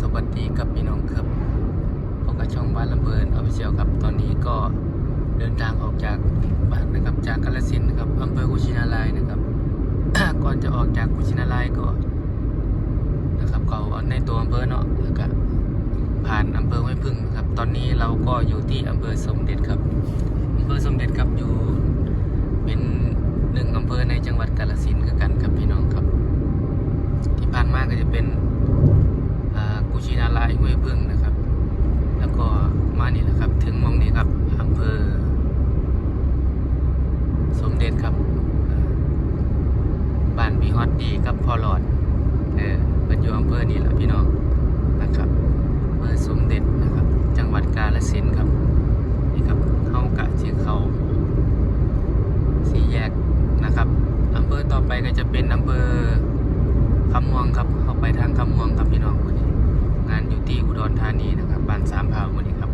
สวัสดีครับพี่น้องครับพบกับช่องบ้านลำเพลินออฟฟิเชียลครับ ตอนนี้ก็เดินทางออกจากบ้านนะครับ จากกาฬสินนะครับอำเภอกุชินารายนะครับ ก่อนจะออกจากกุชินารายก็นะครับเขาในตัวอำเภอเนาะแล้วก็ผ่านอำเภอห้วยพึ่งครับ ตอนนี้เราก็อยู่ที่อำเภอสมเด็จครับอำเภอสมเด็จครับอยู่เป็นหนึ่งอำเภอในจังหวัดกาฬสินธุ์คือกันครับพี่น้องครับ ที่ผ่านมาก็จะเป็น อ่ากุชินารายณ์ห้วยพึ่งนะครับ แล้วก็มานี่แหละครับ ถึงหมองนี้ครับอำเภอ สมเด็จครับเอ่อบ้านบี ฮอตดีครับพอหลอด เออเป็นอยู่อำเภอนี่แหละพี่น้องนะครับอำเภอสมเด็จนะครับ จังหวัดกาฬสินธุ์ครับนี่ครับเข้ากะที่เขาสี่แยกนะครับอำเภอต่อไปก็จะเป็นอำเภอคำมวงครับเข้าไปทางคำมวงครับพี่น้องวันนี้งานอยู่ที่อุดรธานีนะครับบ้านสามเผ่าวันนี้ครับ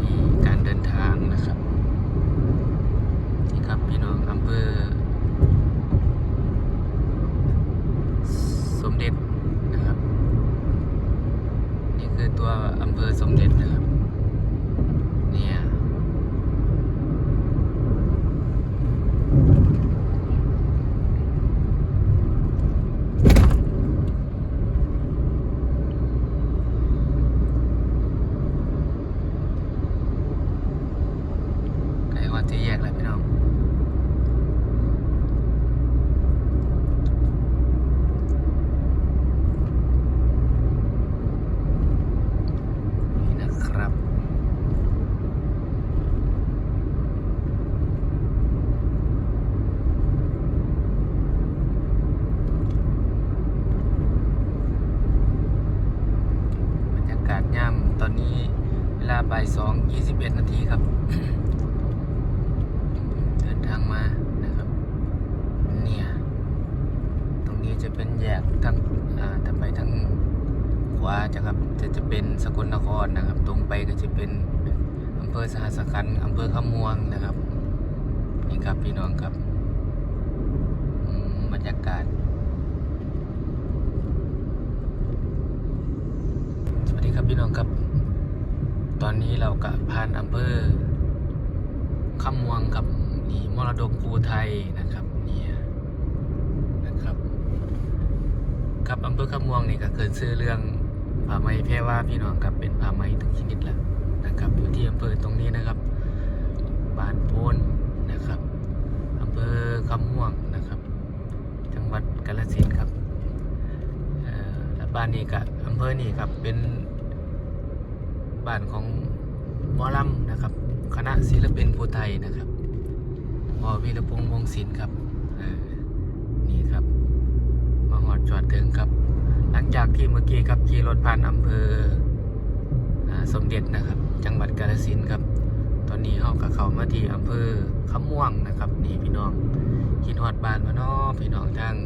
นี่การเดินทางนะครับนี่ครับพี่น้องอำเภอสมเด็จนะครับ นี่คือตัวอำเภอสมเด็จนะครับเนี่ย ใกล้วัดที่แยกแล้วพี่น้อง นี่นะครับ บรรยากาศย่ำ ตอนนี้เวลาบ่ายสองยี่สิบเอ็ดนาทีครับ เดินทางมานะครับ เนี่ย ตรงนี้จะเป็นแยกทางอ่าถ้าไปทางขวาจะครับ จะจะเป็นสกลนครนะครับ ตรงไปก็จะเป็นอำเภอสหัสขันอำเภอขมวงนะครับ นี่ครับพี่น้องครับบรรยากาศสวัสดีครับพี่น้องครับ ตอนนี้เราก็ผ่านอำเภอคำม่วงครับนี่มรดกภูไทยนะครับเนี่ยนะครับครับอำเภอคำม่วงนี่ก็เกิดชื่อเรื่องผ้าไหมแพรว่าพี่น้องครับเป็นผ้าไหมทุกชนิดแล้วนะครับอยู่ที่อำเภอตรงนี้นะครับบ้านโพนนะครับอำเภอคำม่วงนะครับ จังหวัดกาฬสินธุ์ครับและบ้านนี้ก็อำเภอนี่ครับเป็น บ้านของหมอลำนะครับ คณะศิลปินภูไทยนะครับพอวีรพงษ์วงศิลป์ครับออนี่ครับ มาหอดจอดถึงครับ หลังจากที่เมื่อกี้ครับขี่รถผ่านอำเภออสมเด็จนะครับ จังหวัดกาฬสินธุ์ครับ ตอนนี้เขากับเขามาที่อำเภอขม่วงนะครับ นี่พี่น้องคิดฮอดบ้านมาเนาะพี่น้องทาง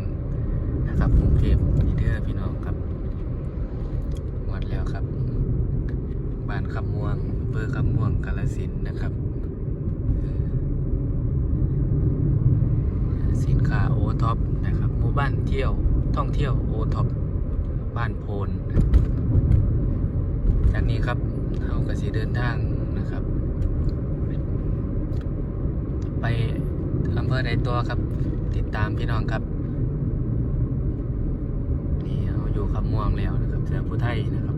นะครับกรุงเทพนี่เด้อพี่น้องครับหมดแล้วครับ บ้านคำม่วงอำเภอคำม่วงกาฬสินนะครับ สินค้าโอท็อปนะครับหมู่บ้านเที่ยวท่องเที่ยวโอท็อปบ้านโพนจากนี้ครับเราก็สิเดินทางนะครับ ไปอำเภอใดตัวครับ ติดตามพี่น้องครับนี่เราอยู่คำม่วงแล้วนะครับเสือผู้ไทยนะครับ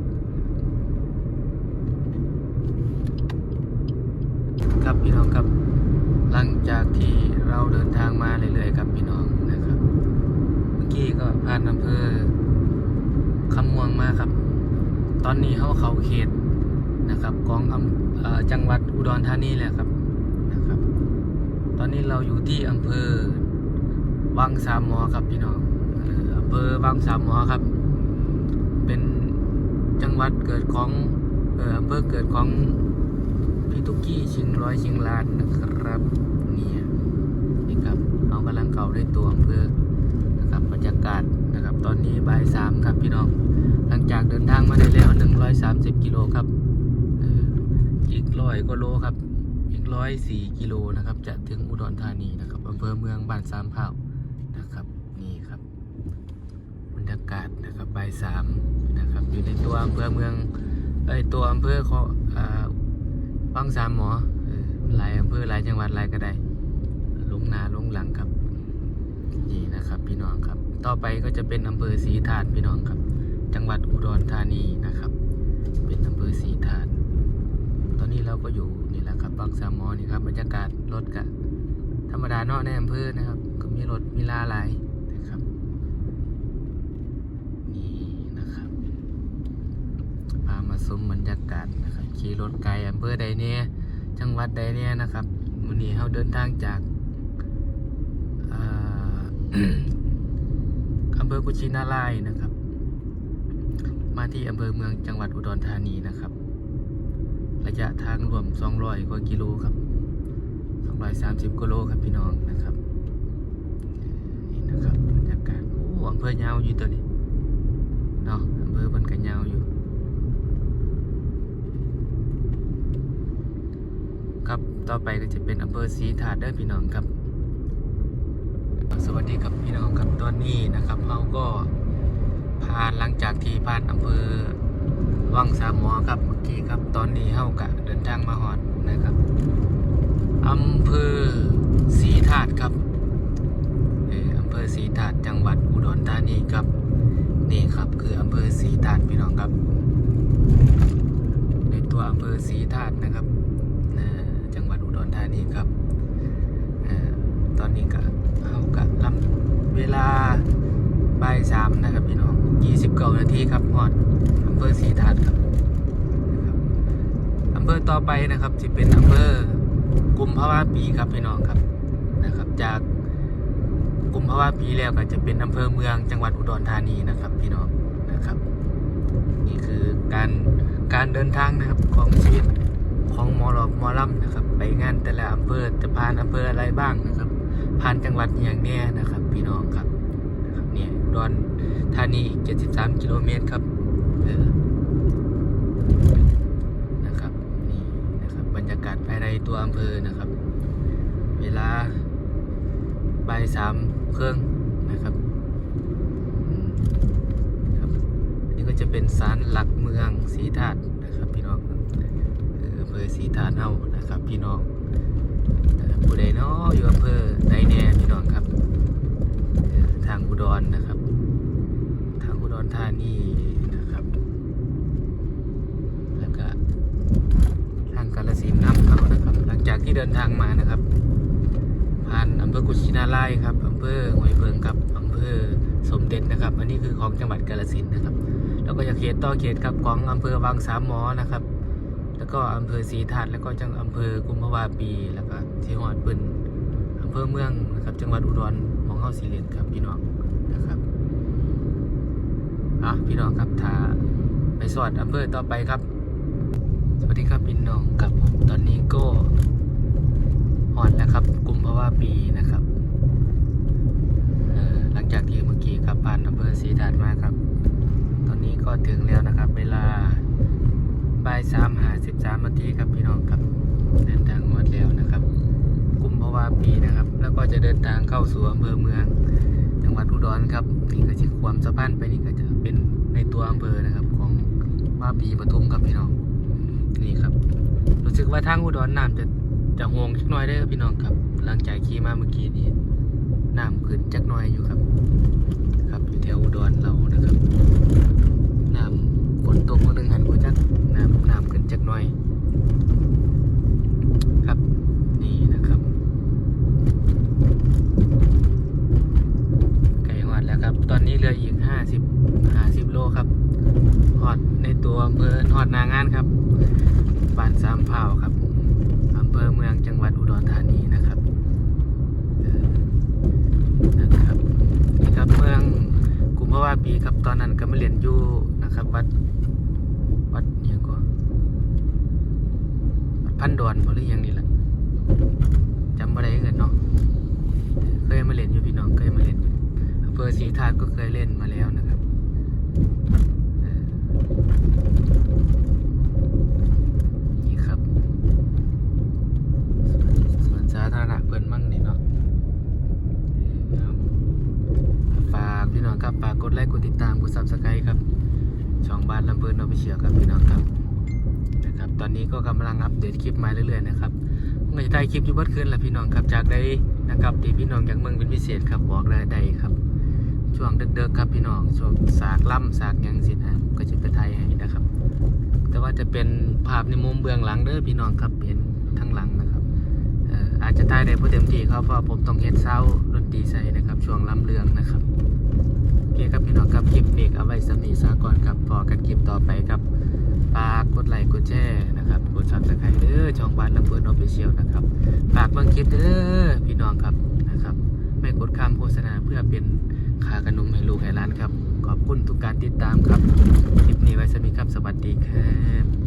ครับพี่น้องครับ หลังจากที่เราเดินทางมาเรื่อยๆครับพี่น้องนะครับ เมื่อกี้ก็ผ่านอำเภอคำม่วงมาครับ ตอนนี้เขาเขาเขตนะครับของอำจังหวัดอุดรธานีแหละครับนะครับ ตอนนี้เราอยู่ที่อำเภอวังสามหมอครับพี่น้องอำเภอวังสามหมอครับ เป็นจังหวัดเกิดของอำเภอเกิดของ พี่ตุ๊กกี้ชิงร้อยชิงล้านนะครับเนี่ยนี่ครับเอากำลังเก่าด้วยตัวอำเภอนะครับบรรยากาศนะครับตอนนี้บ่ายสามครับพี่น้องหลังจากเดินทางมาได้แล้วหนึ่งร้อยสามสิบกิโลครับอีกร้อยกว่าโลครับอีกร้อยสี่กิโลนะครับ จะถึงอุดรธานีนะครับอำเภอเมืองบ้านสามเผ่านะครับนี่ครับบรรยากาศนะครับบ่ายสามนะครับอยู่ในตัวอำเภอเมืองเอ้ยตัวอำเภอเขาอ่า วังสามหมอหลายอำเภอหลายจังหวัดหลายก็ได้ลงนาลงหลังครับ นี่นะครับ พี่น้องครับ ต่อไปก็จะเป็นอำเภอศรีธาตุพี่น้องครับ จังหวัดอุดรธานีนะครับ เป็นอำเภอศรีธาตุตอนนี้เราก็อยู่นี่แหละครับบางสามหมอนี่ครับบรรยากาศรถกะธรรมดาเนาะในอำเภอนะครับ ก็มีรถมีลาหลายนะครับ นี่นะครับพามา ชมบรรยากาศนะครับขี่รถไกลอำเภอใดเนี่ยจังหวัดใดเนี่ยนะครับวันนี้เราเดินทางจากอำเภอกุชินารายนะครับ มาที่อำเภอเมืองจังหวัดอุดรธานีนะครับ ระยะทางรวม 200 กว่ากิโลครับ230กิโลครับพี่น้องนะครับนี่นะครับบรรยากาศโอ้อำเภอยาวอยู่ตัวนี้เนาะอำเภอมันก็ยาวอยู่ ครับ ต่อไปก็จะเป็นอำเภอศรีถาดเด้อพี่น้องครับ สวัสดีครับพี่น้องครับตอนนี้นะครับเราก็ผ่านหลังจากที่ผ่านอำเภอวังสามหมอครับเมื่อกี้ครับ ตอนนี้เฮากะเดินทางมาฮอดนะครับอำเภอศรีถาดครับอำเภอศรีถาดจังหวัดอุดรธานีครับ นี่ครับคืออำเภอศรีถาดพี่น้องครับ ในตัวอำเภอศรีถาดนะครับ จังหวัดอุดรธานีครับอตอนนี้ก็เอากะลำเวลาบ่ายสามนะครับพี่น้องยี่สิบเก้านาทีครับฮอดอำเภอศรีถาดครับนครับอำเภอต่อไปนะครับจะเป็นอำเภอกุมภาวะปีครับพี่น้องครับนะครับ จากกุมภาวะปีแล้วก็จะเป็นอำเภอเมืองจังหวัดอุดรธานีนะครับพี่น้องนะครับ นี่คือการการเดินทางนะครับของชีวิตของหมอหลอกหมอลำนะครับ ไปงานแต่ละอำเภอจะผ่านอำเภออะไรบ้างนะครับ ผ่านจังหวัดอย่างเนี้นะครับ พี่น้องครับนะครับเนี่ยดอนธานีอีก73กิโลเมตรครับเออนะครับนี่นะครับบรรยากาศภายในตัวอำเภอนะครับ เวลาบ่ายสามเครื่องนะครับครับนี่ก็จะเป็นศาลหลักเมืองศรีธาตุนะครับพี่น้อง เอำเภอศรีธาตุเฮานะครับ พี่น้องผู้ใดเนาะอยู่อำเภอใดแน่พี่น้องครับ ทางอุดรนะครับ ทางอุดรธานีนะครับ แล้วก็ทางกาฬสินน้ำเขานะครับ หลังจากที่เดินทางมานะครับ ผ่านอำเภอกุชินารายณ์ครับอำเภอห้วยเพิงครับอำเภอสมเด็จนะครับ อันนี้คือของจังหวัดกาฬสินนะครับ แล้วก็จะเขตต่อเขตครับของอำเภอวังสามหมอนะครับ ก็อำเภอศรีธาตุแล้วก็จังอำเภอกุมภาวาปีแล้วก็ที่หอดปืนอำเภอเมืองนะครับจังหวัดอุดรหมองเฮาสีเลนครับพี่น้องนะครับอะพี่น้องครับถ้าไปสอดอำเภอต่อไปครับ สวัสดีครับพี่น้องครับผมตอนนี้ก็หอดแล้วครับกุมภาวาปีนะครับหลังจากที่เมื่อกี้ขับผ่านอำเภอศรีธาตุมาครับ ตอนนี้ก็ถึงแล้วนะครับ เวลา บ่ายสามหาสิบสามนาทีครับพี่น้องครับเดินทางหมดแล้วนะครับกุมภาวาปีนะครับ แล้วก็จะเดินทางเข้าสู่อำเภอเมือง จังหวัดอุดรครับนี่ก็จะความสะพานไปนี่ก็จะเป็นในตัวอำเภอนะครับ ของวาปีปทุมครับพี่น้องนี่ครับ รู้สึกว่าทางอุดรน้ำจะจะห่วงจักน่อยได้ครับพี่น้องครับ หลังจากขี่มาเมื่อกี้นี้น้ำขึ้นจักน่อยอยู่ครับ ครับอยู่แถวอุดรเรานะครับน้ำฝนตกมาหนึ่งหันกูจัก น้ำน้ำขึ้นจักหน่อย ครับนี่นะครับไก่หอดแล้วครับ ตอนนี้เหลืออีกห้าสิบห้าสิบโลครับหอดในตัวอำเภอหอดนางานครับบ้านสามเผาครับอำเภอเมืองจังหวัดอุดรธานีนะครับนะครับนี่ครับเมืองกุมภาวะปีครับตอนนั้นก็มาเรียนอยู่นะครับวัด วัดอิหยังก่อนวัดพันดอนบ่หรือยังนี่แหละจำบ่ได้เงินเนาะเคยมาเล่นอยู่พี่น้องเคยมาเล่นอยู่อำเภอศรีธาตุก็เคยเล่นมาแล้วนะครับเออนี่ครับสวนสาธารณะเปิดมั่งนี่เนาะครับฝากพี่น้องครับฝากกดไลค์กดติดตาม บ้านลำเบิร์นออฟฟิเชียลครับพี่น้องครับนะครับ ตอนนี้ก็กำลังอัปเดตคลิปมาเรื่อยๆนะครับผมก็จะได้คลิปอยู่บัดคืนแหละพี่น้องครับจากใดนะครับที่พี่น้องอยากเมืองเป็นพิเศษครับบอกได้ใดครับ ช่วงเด็กๆครับพี่น้องช่วงสากล่ำสากยังสินะก็จะไปไทยให้นะครับ แต่ว่าจะเป็นภาพในมุมเบื้องหลังเด้อพี่น้องครับเห็นทั้งหลังนะครับอาจจะได้พอเต็มที่ครับเพราะผมต้องเฮ็ดเศร้าดนตรีใส่นะครับ ช่วงล้ำเรืองนะครับ เคครับพี่น้องครับคลิปนี้เอาไว้สำนีซาก่อนครับพอกันคลิปต่อไปครับฝากกดไลค์กดแชร์นะครับกดซับสไครต์เด้อช่องบ้านลำเพินออฟฟิเชียลนะครับฝากบางคลิปเด้อพี่น้องครับนะครับ ไม่กดคำโฆษณาเพื่อเป็นขากระนมให้ลูกให้ร้านครับ ขอบคุณทุกการติดตามครับ คลิปนี้ไว้สมีครับสวัสดีครับ